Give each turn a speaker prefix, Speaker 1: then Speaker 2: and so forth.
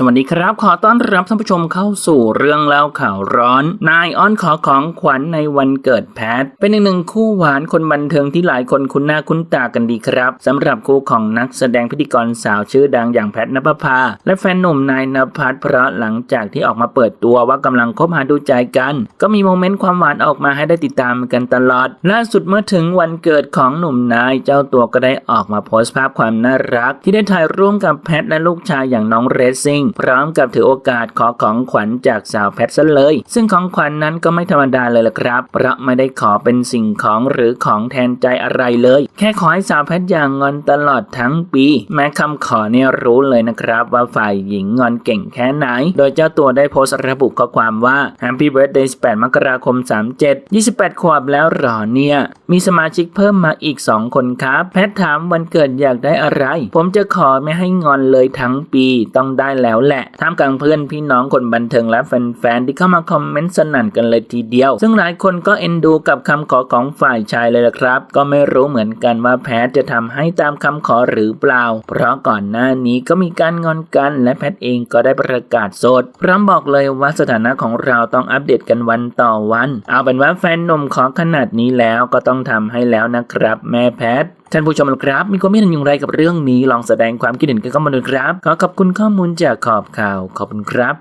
Speaker 1: สวัสดีครับ ขอต้อนรับท่านผู้ชมเข้าสู่เรื่องเล่าข่าวร้อน นายอ้อนขอของขวัญในวันเกิดแพท เป็นอีกหนึ่งคู่หวานคนบันเทิงที่หลายคนคุ้นหน้าคุ้นตากันดีครับสำหรับคู่ของนักแสดงพิธีกรสาวชื่อดังอย่างแพทนภพา และแฟนหนุ่มนายนภัสเพราะหลังจากที่ออกมาเปิดตัวว่ากำลังคบหาดูใจกัน ก็มีโมเมนต์ความหวานออกมาให้ได้ติดตามกันตลอด ล่าสุดเมื่อถึงวันเกิดของหนุ่มนายเจ้าตัวก็ได้ออกมาโพสต์ภาพความน่ารัก ที่ได้ถ่ายร่วมกับแพทและลูกชายอย่างน้องเรซซิ่งพร้อมกับถือโอกาสขอของขวัญจากสาวแพทซะเลย ซึ่งของขวัญนนั้นก็ไม่ธรรมดาเลยล่ะครับ เพราะไม่ได้ขอเป็นสิ่งของหรือของแทนใจอะไรเลย แค่ขอให้สาวแพทอย่างงอนตลอดทั้งปี แม้คำขอเนี่ยรู้เลยนะครับ ว่าฝ่ายหญิงงอนเก่งแค่ไหน โดยเจ้าตัวได้โพสต์ระบุข้อความว่า Happy Birthday 18 มกราคม 37 28 ขวบแล้วหรอเนี่ย มีสมาชิกเพิ่มมาอีก 2 คนครับ แพทถามวันเกิดอยากได้อะไร ผมจะขอไม่ให้งอนเลยทั้งปีต้องได้แล้วแล้วแหละท่ามกลางเพื่อนพี่น้องคนบันเทิงและแฟนๆที่เข้ามาคอมเมนต์สนั่นกันเลยทีเดียว ซึ่งหลายคนก็เอ็นดูกับคำขอของฝ่ายชายเลยละครับ ก็ไม่รู้เหมือนกันว่าแพทจะทำให้ตามคำขอหรือเปล่า เพราะก่อนหน้านี้ก็มีการงอนกัน และแพทเองก็ได้ประกาศโสดพร้อมบอกเลยว่าสถานะของเราต้องอัปเดตกันวันต่อวัน เอาเป็นว่าแฟนหนุ่มขอขนาดนี้แล้วก็ต้องทำให้แล้วนะครับ แม่แพท ท่านผู้ชมครับ มีความคิดเห็นอย่างไรกับเรื่องนี้ลองแสดงความคิดเห็นกันเข้ามาดูครับ ขอขอบคุณข้อมูลจากขอบข่าว ขอบคุณครับ